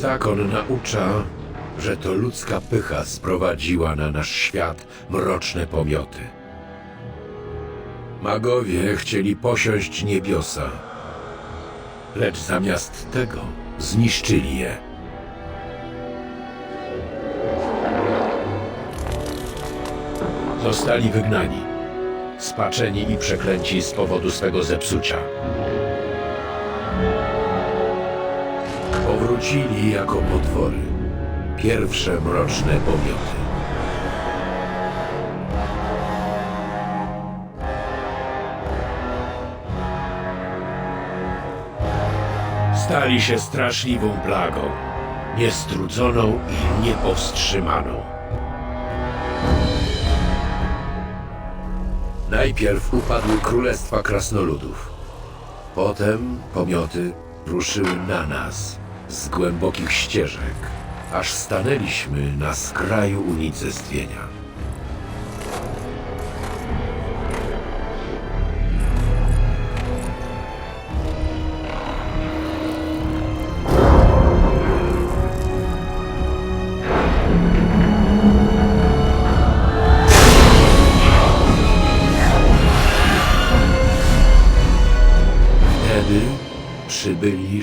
Zakon naucza, że to ludzka pycha sprowadziła na nasz świat mroczne pomioty. Magowie chcieli posiąść niebiosa, lecz zamiast tego zniszczyli je. Zostali wygnani, spaczeni i przeklęci z powodu swego zepsucia. Powrócili jako potwory. Pierwsze mroczne pomioty. Stali się straszliwą plagą, niestrudzoną i niepowstrzymaną. Najpierw upadły królestwa krasnoludów. Potem pomioty ruszyły na nas z głębokich ścieżek, aż stanęliśmy na skraju unicestwienia.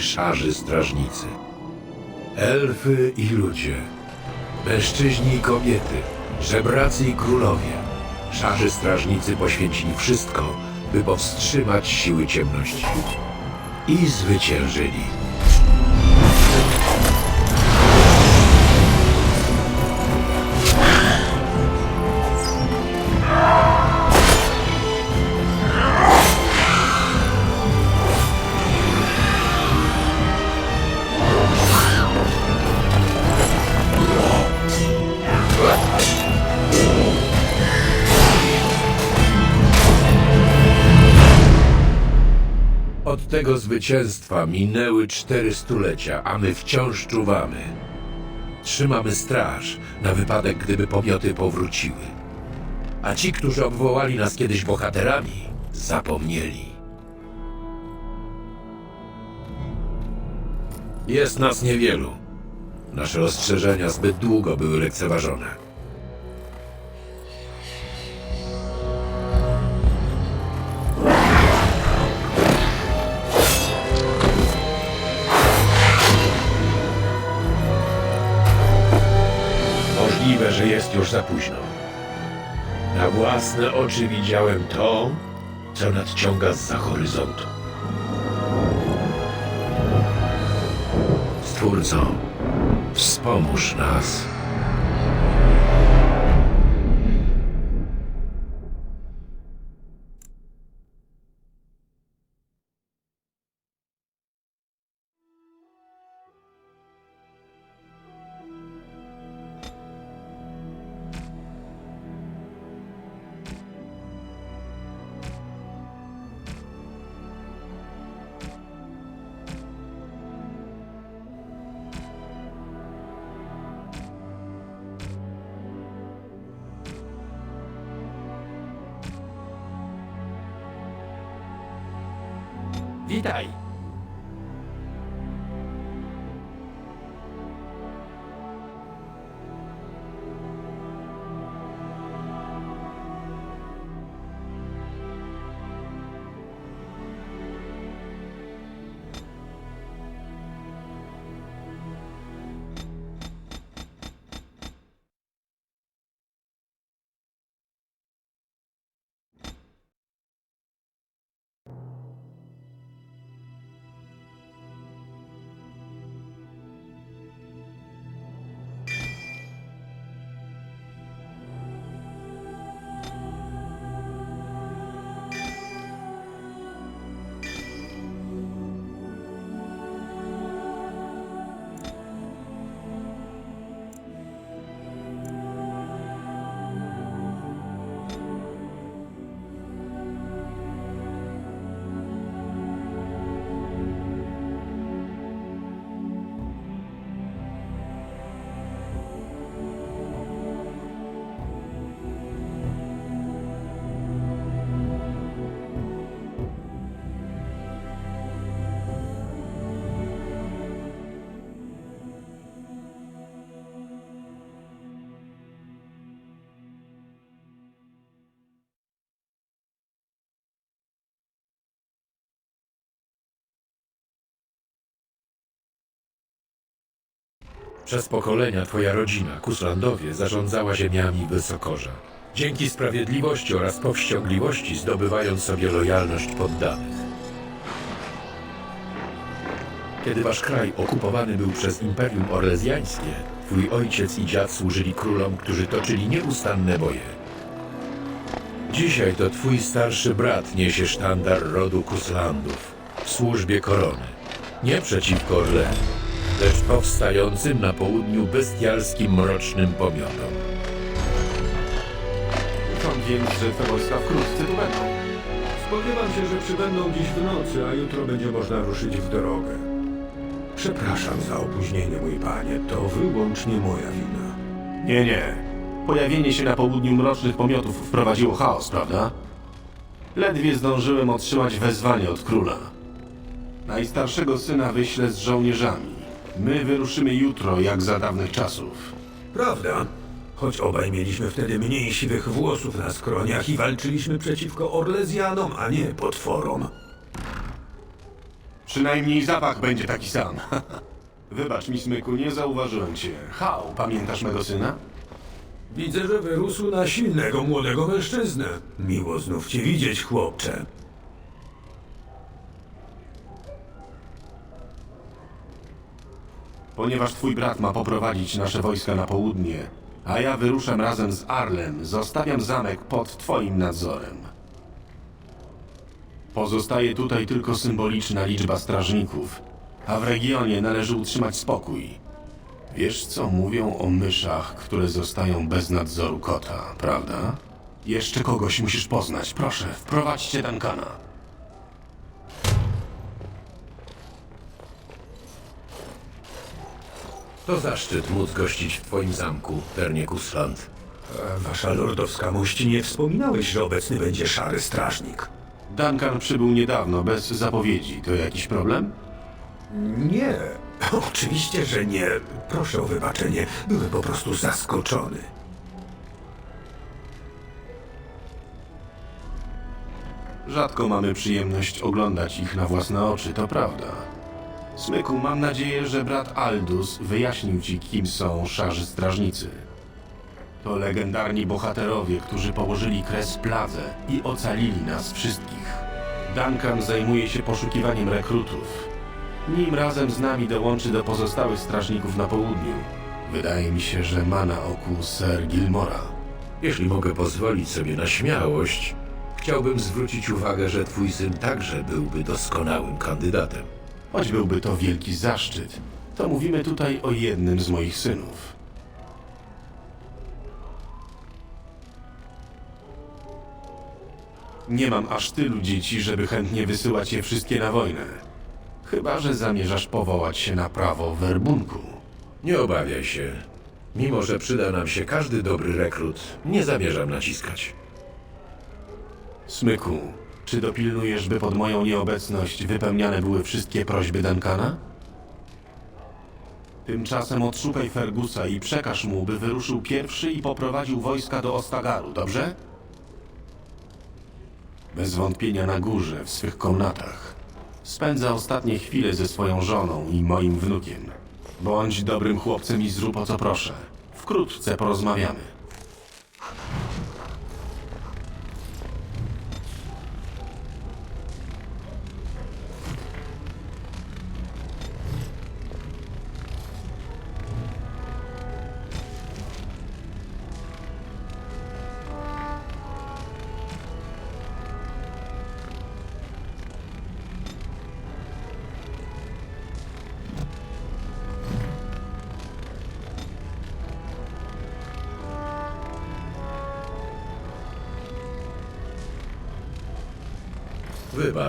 Szarzy strażnicy. Elfy i ludzie, mężczyźni i kobiety, żebracy i królowie. Szarzy strażnicy poświęcili wszystko, by powstrzymać siły ciemności. I zwyciężyli. Zwycięstwa minęły cztery stulecia, a my wciąż czuwamy. Trzymamy straż na wypadek, gdyby pomioty powróciły. A ci, którzy obwołali nas kiedyś bohaterami, zapomnieli. Jest nas niewielu. Nasze ostrzeżenia zbyt długo były lekceważone. Za późno. Na własne oczy widziałem to, co nadciąga z horyzontu. Stwórco, wspomóż nas. 議題 Przez pokolenia twoja rodzina, Kuslandowie, zarządzała ziemiami Wysokorza. Dzięki sprawiedliwości oraz powściągliwości zdobywając sobie lojalność poddanych. Kiedy wasz kraj okupowany był przez Imperium Orlezjańskie, twój ojciec i dziad służyli królom, którzy toczyli nieustanne boje. Dzisiaj to twój starszy brat niesie sztandar rodu Kuslandów w służbie korony. Nie przeciwko Orle, lecz powstającym na południu bestialskim mrocznym pomiotom. Ufam więc, że te wojska wkrótce tu będą. Spodziewam się, że przybędą dziś w nocy, a jutro będzie można ruszyć w drogę. Przepraszam za opóźnienie, mój panie. To wyłącznie moja wina. Nie, nie. Pojawienie się na południu mrocznych pomiotów wprowadziło chaos, prawda? Ledwie zdążyłem otrzymać wezwanie od króla. Najstarszego syna wyślę z żołnierzami. My wyruszymy jutro, jak za dawnych czasów. Prawda? Choć obaj mieliśmy wtedy mniej siwych włosów na skroniach i walczyliśmy przeciwko Orlezjanom, a nie potworom. Przynajmniej zapach będzie taki sam. Wybacz mi, Smyku, nie zauważyłem cię. Hał, pamiętasz mego syna? Widzę, że wyrósł na silnego młodego mężczyznę. Miło znów cię widzieć, chłopcze. Ponieważ twój brat ma poprowadzić nasze wojska na południe, a ja wyruszam razem z Arlem, zostawiam zamek pod twoim nadzorem. Pozostaje tutaj tylko symboliczna liczba strażników, a w regionie należy utrzymać spokój. Wiesz, co mówią o myszach, które zostają bez nadzoru kota, prawda? Jeszcze kogoś musisz poznać. Proszę, wprowadźcie Duncana. To zaszczyt móc gościć w twoim zamku, Ternie Kusland. E, Wasza lordowska mość nie wspominałeś, że obecny będzie szary strażnik. Duncan przybył niedawno, bez zapowiedzi. To jakiś problem? Nie, oczywiście, że nie. Proszę o wybaczenie. Byłem po prostu zaskoczony. Rzadko mamy przyjemność oglądać ich na własne oczy, to prawda. Smyku, mam nadzieję, że brat Aldus wyjaśnił ci, kim są szarzy strażnicy. To legendarni bohaterowie, którzy położyli kres pladze i ocalili nas wszystkich. Duncan zajmuje się poszukiwaniem rekrutów. Nim razem z nami dołączy do pozostałych strażników na południu. Wydaje mi się, że ma na oku Sir Gilmora. Jeśli mogę pozwolić sobie na śmiałość, chciałbym zwrócić uwagę, że twój syn także byłby doskonałym kandydatem. Choć byłby to wielki zaszczyt, to mówimy tutaj o jednym z moich synów. Nie mam aż tylu dzieci, żeby chętnie wysyłać je wszystkie na wojnę. Chyba, że zamierzasz powołać się na prawo werbunku. Nie obawiaj się. Mimo, że przyda nam się każdy dobry rekrut, nie zamierzam naciskać. Smyku, czy dopilnujesz, by pod moją nieobecność wypełniane były wszystkie prośby Duncana? Tymczasem odszukaj Fergusa i przekaż mu, by wyruszył pierwszy i poprowadził wojska do Ostagaru, dobrze? Bez wątpienia na górze, w swych komnatach. Spędza ostatnie chwile ze swoją żoną i moim wnukiem. Bądź dobrym chłopcem i zrób o co proszę. Wkrótce porozmawiamy.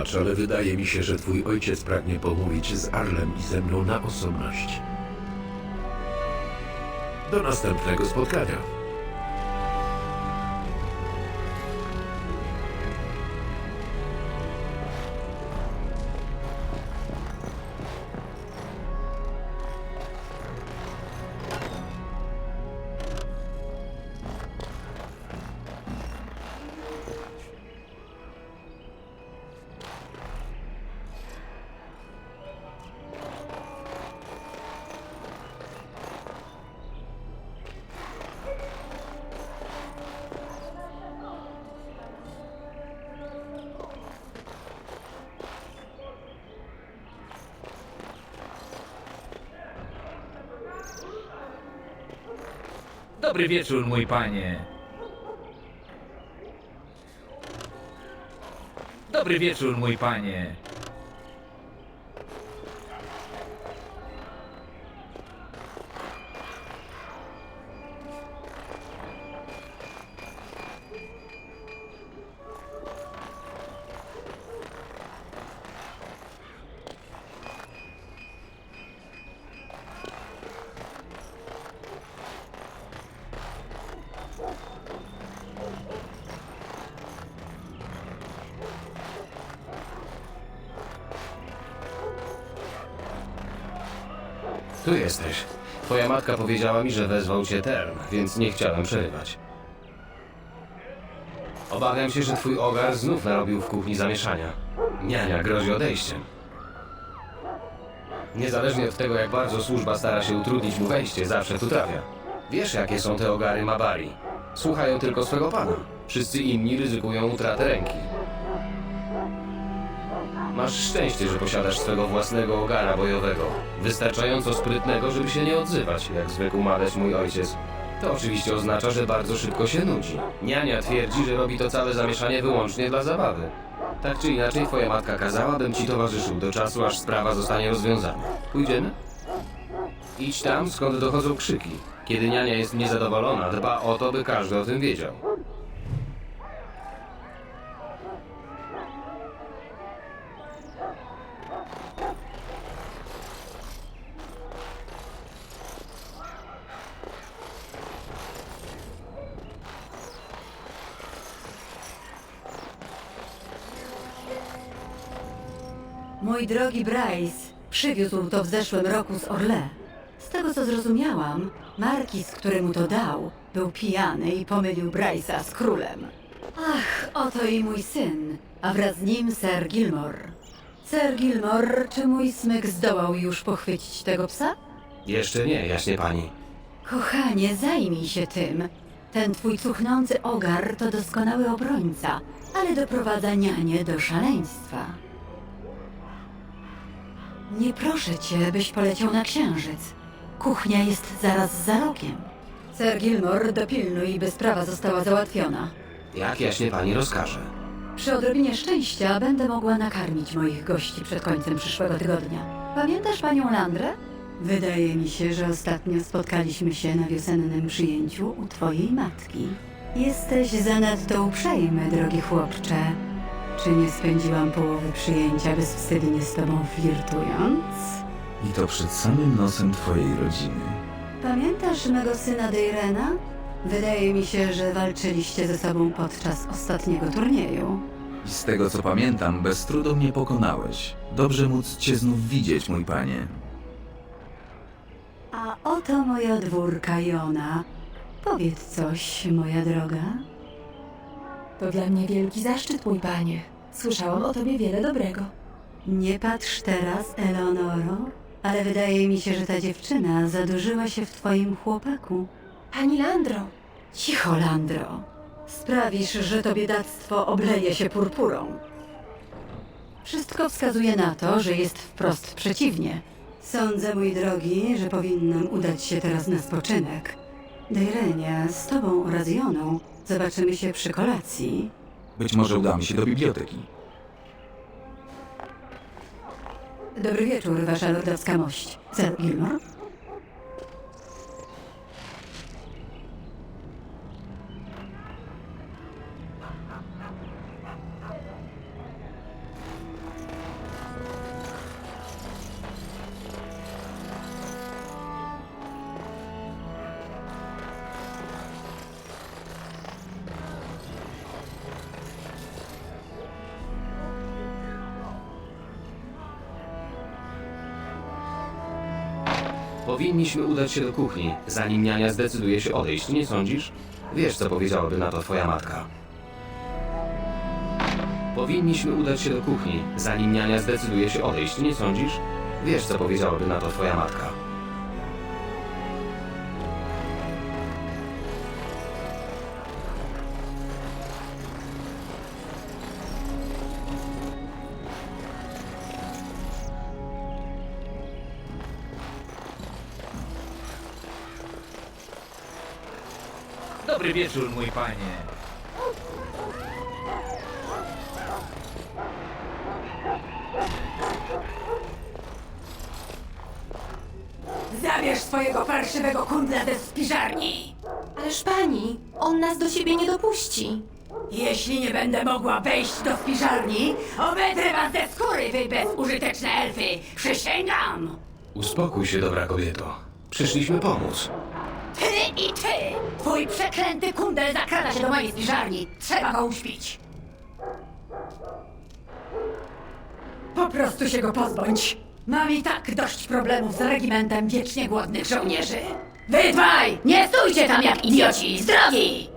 Wybacz, ale wydaje mi się, że twój ojciec pragnie pomówić z Arlem i ze mną na osobności. Do następnego spotkania. Dobry wieczór, mój panie. Dobry wieczór, mój panie. Tu jesteś. Twoja matka powiedziała mi, że wezwał cię Term, więc nie chciałem przerywać. Obawiam się, że twój ogar znów narobił w kuchni zamieszania. Niania grozi odejściem. Niezależnie od tego, jak bardzo służba stara się utrudnić mu wejście, zawsze tu trafia. Wiesz, jakie są te ogary Mabari. Słuchają tylko swego pana. Wszyscy inni ryzykują utratę ręki. Masz szczęście, że posiadasz swego własnego ogara bojowego. Wystarczająco sprytnego, żeby się nie odzywać, jak zwykł madeć mój ojciec. To oczywiście oznacza, że bardzo szybko się nudzi. Niania twierdzi, że robi to całe zamieszanie wyłącznie dla zabawy. Tak czy inaczej, twoja matka kazała, bym ci towarzyszył do czasu, aż sprawa zostanie rozwiązana. Pójdziemy? Idź tam, skąd dochodzą krzyki. Kiedy niania jest niezadowolona, dba o to, by każdy o tym wiedział. Mój drogi Bryce przywiózł to w zeszłym roku z Orle. Z tego co zrozumiałam, markiz, który mu to dał, był pijany i pomylił Bryce'a z królem. Ach, oto i mój syn, a wraz z nim Sir Gilmore. Sir Gilmore, czy mój smyk zdołał już pochwycić tego psa? Jeszcze nie, jaśnie pani. Kochanie, zajmij się tym. Ten twój cuchnący ogar to doskonały obrońca, ale doprowadza nianie do szaleństwa. Nie proszę cię, byś poleciał na księżyc. Kuchnia jest zaraz za rogiem. Sir Gilmore, dopilnuj, by sprawa została załatwiona. Jak jaśnie pani rozkaże. Przy odrobinie szczęścia będę mogła nakarmić moich gości przed końcem przyszłego tygodnia. Pamiętasz panią Landrę? Wydaje mi się, że ostatnio spotkaliśmy się na wiosennym przyjęciu u twojej matki. Jesteś zanadto uprzejmy, drogi chłopcze. Czy nie spędziłam połowy przyjęcia bezwstydnie z tobą flirtując? I to przed samym nosem twojej rodziny. Pamiętasz mego syna Deirena? Wydaje mi się, że walczyliście ze sobą podczas ostatniego turnieju. I z tego co pamiętam, bez trudu mnie pokonałeś. Dobrze móc cię znów widzieć, mój panie. A oto moja dwórka Jona. Powiedz coś, moja droga. To dla mnie wielki zaszczyt, mój panie. Słyszałam o tobie wiele dobrego. Nie patrz teraz, Eleonoro, ale wydaje mi się, że ta dziewczyna zadłużyła się w twoim chłopaku. Pani Landro, Cicho, Landro. Sprawisz, że to biedactwo obleje się purpurą. Wszystko wskazuje na to, że jest wprost przeciwnie. Sądzę, mój drogi, że powinnam udać się teraz na spoczynek. Dejrenia, z tobą oraz Joną zobaczymy się przy kolacji. Być może udamy się do biblioteki. Dobry wieczór, wasza lordowska mość. Sir Gilmore? Powinniśmy udać się do kuchni, zanim niania zdecyduje się odejść, nie sądzisz? Wiesz, co powiedziałaby na to twoja matka. Powinniśmy udać się do kuchni, zanim niania zdecyduje się odejść, nie sądzisz? Wiesz, co powiedziałaby na to twoja matka. Wieczór, mój panie. Zabierz swojego parszywego kundla ze spiżarni! Ależ pani, on nas do siebie nie dopuści. Jeśli nie będę mogła wejść do spiżarni, obedrę was ze skóry, wy bezużyteczne elfy! Przysięgam! Uspokój się, dobra kobieto. Przyszliśmy pomóc. Ty i ty! Twój przeklęty kundel zakrada się do mojej spiżarni! Trzeba go uśpić! Po prostu się go pozbądź! Mam i tak dość problemów z regimentem wiecznie głodnych żołnierzy! Wy dwaj! Nie stójcie tam jak idioci! Z drogi!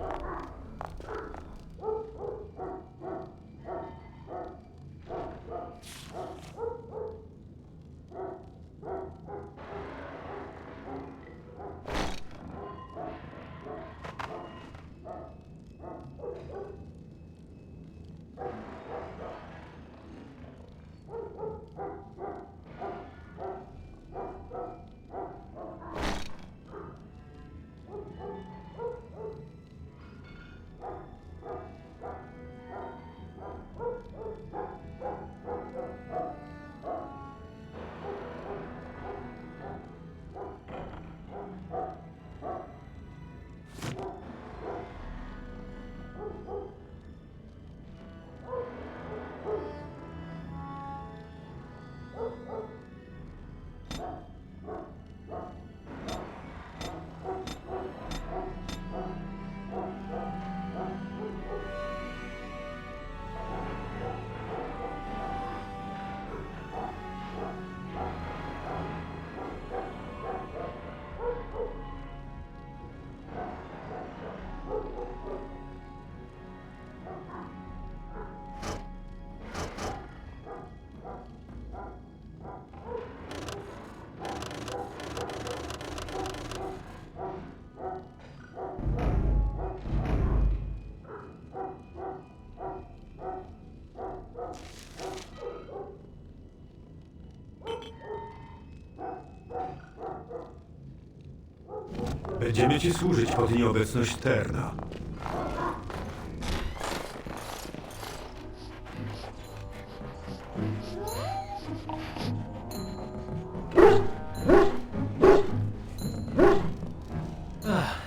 Będziemy ci służyć pod nieobecność Terna.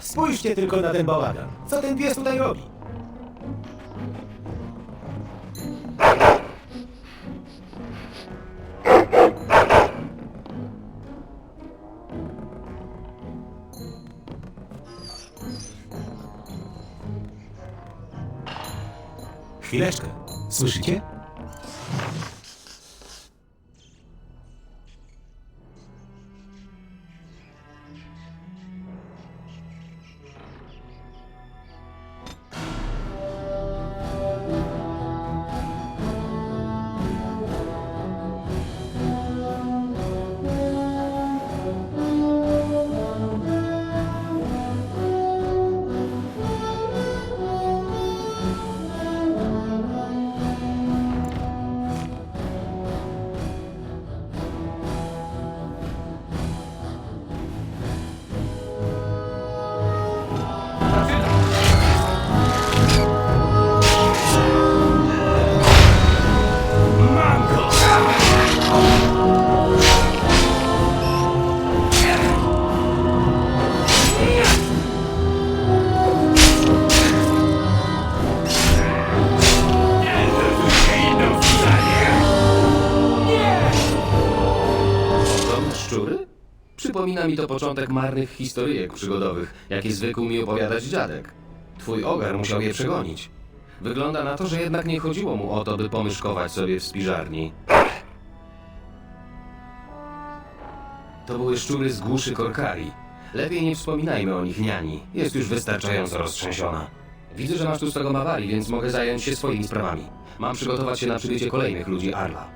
Spójrzcie tylko na ten bałagan. Co ten pies tutaj robi? Филяшка, слышите? Szczury? Przypomina mi to początek marnych historyjek przygodowych, jakie zwykł mi opowiadać dziadek. Twój ogar musiał je przegonić. Wygląda na to, że jednak nie chodziło mu o to, by pomyszkować sobie w spiżarni. To były szczury z głuszy Korkari. Lepiej nie wspominajmy o nich niani. Jest już wystarczająco roztrzęsiona. Widzę, że masz tu swego mawali, więc mogę zająć się swoimi sprawami. Mam przygotować się na przybycie kolejnych ludzi Arla.